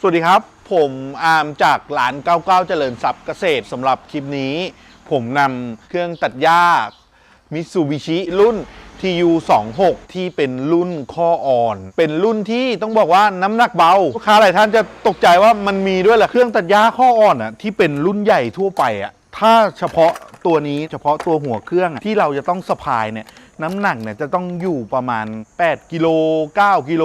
สวัสดีครับ ผมอาร์มจากร้าน 99 เจริญทรัพย์เกษตรสำหรับคลิปนี้ ผมนำเครื่องตัดหญ้ามิตซูบิชิรุ่น TU26 ที่เป็นรุ่นข้ออ่อน เป็นรุ่นที่ต้องบอกว่าน้ำหนักเบาลูกค้าหลายท่านจะตกใจว่ามันมีด้วยเหรอเครื่องตัดหญ้าข้ออ่อนอะที่เป็นรุ่นใหญ่ทั่วไปอะถ้าเฉพาะตัวนี้เฉพาะตัวหัวเครื่องที่เราจะต้องสะพายเนี่ย น้ำหนักเนี่ยจะต้องอยู่ประมาณ 8 กิโล 9 กิโล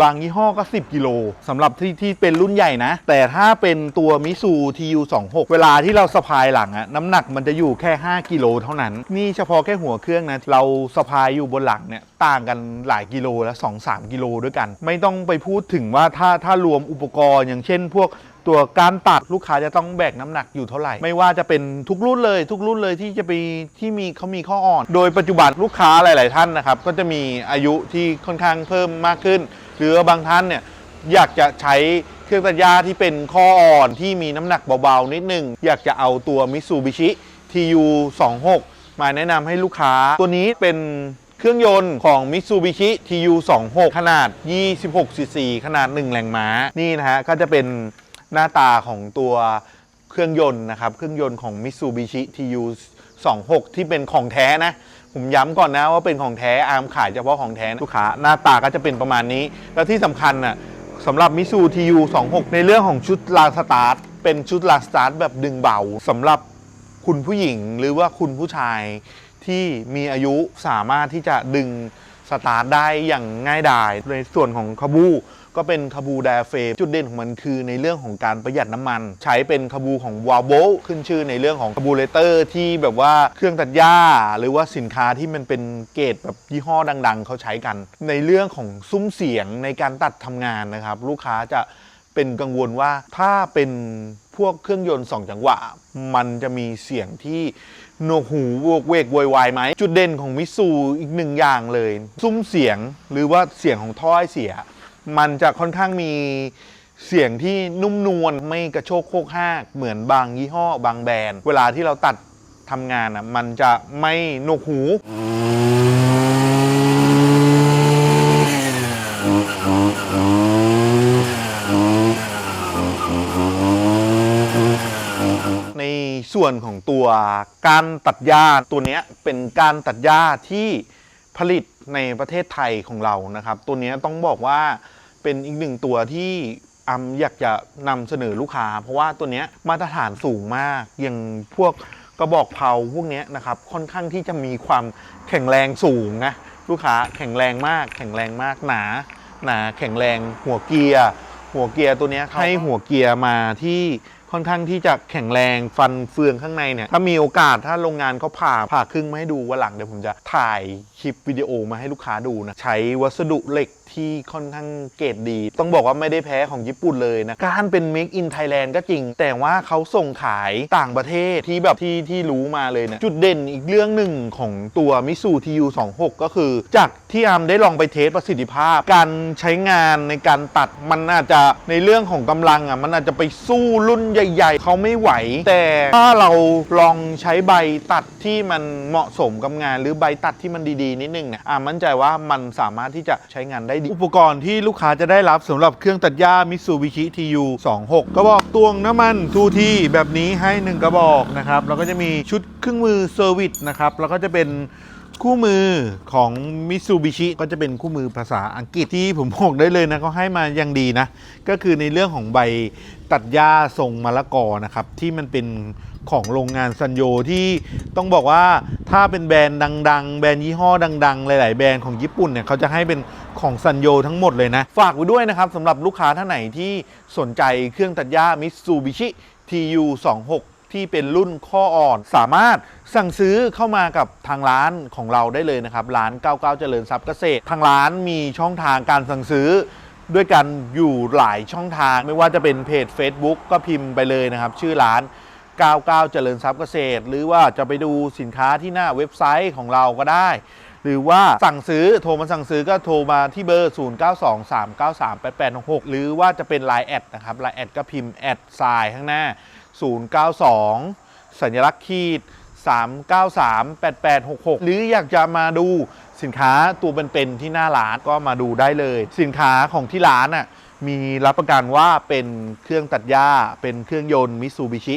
บางยี่ห้อก็ 10 กิโลสำหรับที่ที่เป็นรุ่นใหญ่นะ แต่ถ้าเป็นตัวมิซู TU26 เวลาที่เราสะพายหลังอะน้ำหนักมันจะอยู่แค่ 5 กิโลเท่านั้น นี่เฉพาะแค่หัวเครื่องนะเราสะพายอยู่บนหลังเนี่ยต่างกันหลายกิโลแล้ว2-3 กิโลด้วยกัน ไม่ต้องไปพูดถึงว่าถ้าถ้ารวมอุปกรณ์อย่างเช่น พวก ตัวการตัดลูกค้าจะต้องแบกน้ำหนักอยู่เท่าไหร่ ไม่ว่าจะเป็นทุกรุ่นเลยทุกรุ่นเลยที่จะไปที่มีเขามีข้ออ่อน โดยปัจจุบันลูกค้าหลาย ๆ ท่านนะครับก็จะมีอายุที่ค่อนข้างเพิ่มมากขึ้น หรือบางท่านเนี่ยอยากจะใช้เครื่องตัดหญ้าที่เป็นข้ออ่อนที่มีน้ำหนักเบา ๆ นิดนึงอยากจะเอาตัว Mitsubishi TU26 มาแนะนำให้ลูกค้า ตัวนี้เป็นเครื่องยนต์ของ Mitsubishi TU26 ขนาด 26cc ขนาด 1 แรงม้า นี่นะฮะ ก็จะเป็น หน้าตาของตัวเครื่องยนต์นะครับ เครื่องยนต์ของ Mitsubishi TU26 ที่เป็นของแท้นะ ผมย้ำก่อนนะว่าเป็นของแท้อาร์มขายเฉพาะของแท้ลูกค้าหน้าตาก็จะเป็นประมาณนี้ แล้วที่สำคัญน่ะสำหรับมิซู TU26 ในเรื่องของชุดลาสตาร์ทเป็นชุดลาสตาร์ทแบบดึงเบาสำหรับคุณผู้หญิงหรือว่าคุณผู้ชายที่มีอายุสามารถที่จะดึงสตาร์ทได้อย่างง่ายดายในส่วนของคาบู ก็เป็นคาบูไดอะเฟมจุดเด่นของมันคือในเรื่องของการประหยัดน้ำมัน ใช้เป็นคาบูของวาโบขึ้นชื่อในเรื่องของคาบูเลเตอร์ที่แบบว่าเครื่องตัดหญ้า หรือว่าสินค้าที่มันเป็นเกรดแบบยี่ห้อดัง ๆ เขาใช้กัน ในเรื่องของซุ้มเสียงในการตัดทำงานนะครับ ลูกค้าจะเป็นกังวลว่าถ้าเป็นพวกเครื่องยนต์สองจังหวะ มันจะมีเสียงที่หนวกหูโวกเวกโวยวายไหม จุดเด่นของมิซูอีกหนึ่งอย่างเลย ซุ้มเสียงหรือว่าเสียงของท่อไอเสีย มันจะค่อนข้างมีเสียงที่นุ่มนวลไม่กระโชกโคกหากเหมือนบางยี่ห้อบางแบรนด์ เวลาที่เราตัดทำงานอะมันจะไม่หนวกหู ในส่วนของตัวการตัดหญ้าตัวเนี้ยเป็นการตัดหญ้าที่ผลิตในประเทศไทยของเรานะครับ ตัวเนี้ยต้องบอกว่า เป็นอีกหนึ่งตัวที่อำอยากจะนำเสนอลูกค้า เพราะว่าตัวเนี้ยมาตรฐานสูงมากอย่างพวกกระบอกเพราพวกเนี้ยนะครับค่อนข้างที่จะมีความแข็งแรงสูงนะลูกค้าแข็งแรงมาก แข็งแรงมากหนาหนาแข็งแรงหัวเกียร์หัวเกียร์ตัวเนี้ยให้หัวเกียร์มาที่ ค่อนข้างที่จะแข็งแรงฟันเฟืองข้างในเนี่ยถ้ามีโอกาสถ้าโรงงานเขาผ่าผ่าครึ่งมาให้ดูวันหลังเดี๋ยวผมจะถ่ายคลิปวิดีโอมาให้ลูกค้าดูนะใช้วัสดุเหล็กที่ค่อนข้างเกรดดี ต้องบอกว่าไม่ได้แพ้ของญี่ปุ่นเลยนะ การเป็น Make in Thailand ก็จริง แต่ว่าเขาส่งขายต่างประเทศที่แบบที่ที่รู้มาเลยเนะ จุดเด่นอีกเรื่องหนึ่งของตัวมิสู TU26 ก็คือ จากที่อามได้ลองไปเทสประสิทธิภาพ การใช้งานในการตัดมันอาจจะในเรื่องของกำลังอะมันอาจจะไปสู้รุ่นใใหญ่ๆ เขาไม่ไหว แต่ถ้าเราลองใช้ใบตัดที่มันเหมาะสมกับงาน หรือใบตัดที่มันดีๆนิดนึงเนี่ยอ่ามั่นใจว่ามันสามารถที่จะใช้งานได้ดี อุปกรณ์ที่ลูกค้าจะได้รับสำหรับเครื่องตัดหญ้า Mitsubishi TU26 กระบอกตวงน้ำมัน 2T แบบนี้ให้ 1 กระบอกนะครับแล้วก็จะมีชุดเครื่องมือเซอร์วิสนะครับแล้วก็จะเป็น คู่มือของ Mitsubishi ก็จะเป็นคู่มือภาษาอังกฤษที่ผมบอกได้เลยนะเขาให้มาอย่างดีนะ ก็คือในเรื่องของใบตัดหญ้าทรงมะละกอนะครับ ที่มันเป็นของโรงงานซันโยที่ต้องบอกว่าถ้าเป็นแบรนด์ดัง ๆ แบรนด์ยี่ห้อดัง ๆ หลาย ๆ แบรนด์ของญี่ปุ่นเนี่ยเขาจะให้เป็นของซันโยทั้งหมดเลยนะ ฝากไว้ด้วยนะครับสำหรับลูกค้าท่านไหนที่สนใจเครื่องตัดหญ้า Mitsubishi TU26 ที่เป็นรุ่นข้ออ่อน สามารถสั่งซื้อเข้ามากับทางร้านของเราได้เลยนะครับ ร้าน 99 เจริญทรัพย์เกษตร ทางร้านมีช่องทางการสั่งซื้อ ด้วยกันอยู่หลายช่องทาง ไม่ว่าจะเป็นเพจ Facebook ก็พิมพ์ไปเลยนะครับ ชื่อร้าน 99 เจริญทรัพย์เกษตร หรือว่าจะไปดูสินค้าที่หน้าเว็บไซต์ของเราก็ได้ หรือว่าสั่งซื้อโทรมาสั่งซื้อก็โทรมาที่เบอร์ 0923938866 หรือว่าจะเป็น Line แอดนะครับ Line แอดก็พิมพ์แอดไซน์ข้างหน้า 092 สัญลักษณ์ขีด 393 8866 หรืออยากจะมาดูสินค้าตัวเป็นๆที่หน้าร้านก็มาดูได้เลย สินค้าของที่ร้านน่ะมีรับประกันว่าเป็นเครื่องตัดหญ้า เป็นเครื่องยนต์มิตซูบิชิ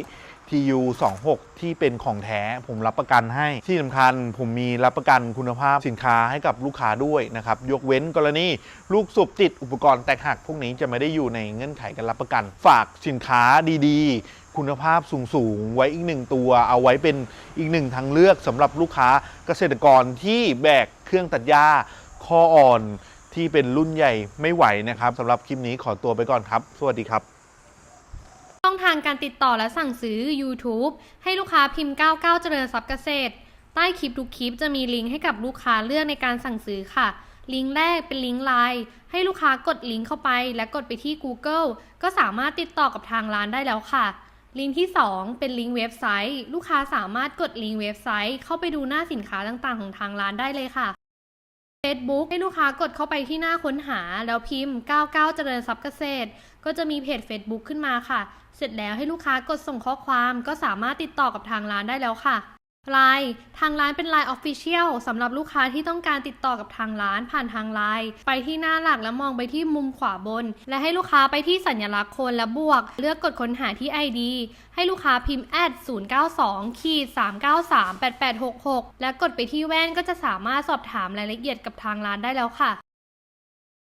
TU26 ที่เป็นของแท้ผมรับประกันให้ที่สำคัญผมมีรับประกันคุณภาพสินค้าให้กับลูกค้าด้วยนะครับ ยกเว้นกรณีลูกสูบติดอุปกรณ์แตกหัก พวกนี้จะไม่ได้อยู่ในเงื่อนไขการรับประกัน ฝากสินค้าดีๆ คุณภาพสูงๆ ไว้อีกหนึ่งตัว เอาไว้เป็นอีกหนึ่งทางเลือกสำหรับลูกค้าเกษตรกรที่แบกเครื่องตัดหญ้าข้ออ่อนที่เป็นรุ่นใหญ่ไม่ไหวนะครับสำหรับคลิปนี้ขอตัวไปก่อนครับ สวัสดีครับางการติดต่อและสั่งซื้อ YouTube ให้ลูกค้าพิมพ์ 99 เจริญทรัพย์เกษตร ใต้คลิปทุกคลิปจะมีลิงก์ให้กับลูกค้าเลือกในการสั่งซื้อค่ะ ลิงก์แรกเป็นลิงก์ไลน์ให้ลูกค้ากดลิงก์เข้าไป และกดไปที่ Google ก็สามารถติดต่อกับทางร้านได้แล้วค่ะ ลิงก์ที่ 2 เป็นลิงก์เว็บไซต์ ลูกค้าสามารถกดลิงก์เว็บไซต์ เข้าไปดูหน้าสินค้าต่างๆ ของทางร้านได้เลยค่ะ Facebook ให้ลูกค้ากดเข้าไปที่หน้าค้นหา แล้วพิมพ์ 99 เจริญทรัพย์เกษตร ก็จะมีเพจ Facebook ขึ้นมาค่ะ เสร็จแล้วให้ลูกค้ากดส่งข้อความก็สามารถติดต่อกับทางร้านได้แล้วค่ะ ไลน์ทางร้านเป็น Line Official สำหรับลูกค้าที่ต้องการติดต่อกับทางร้านผ่านทางไลน์ไปที่หน้าหลักแล้วมองไปที่มุมขวาบน และให้ลูกค้าไปที่สัญลักษณ์คนและบวก เลือกกดค้นหาที่ ID ให้ลูกค้าพิมพ์ add 092ขีด393 8866 และกดไปที่แว่นก็จะสามารถสอบถามรายละเอียดกับทางร้านได้แล้วค่ะ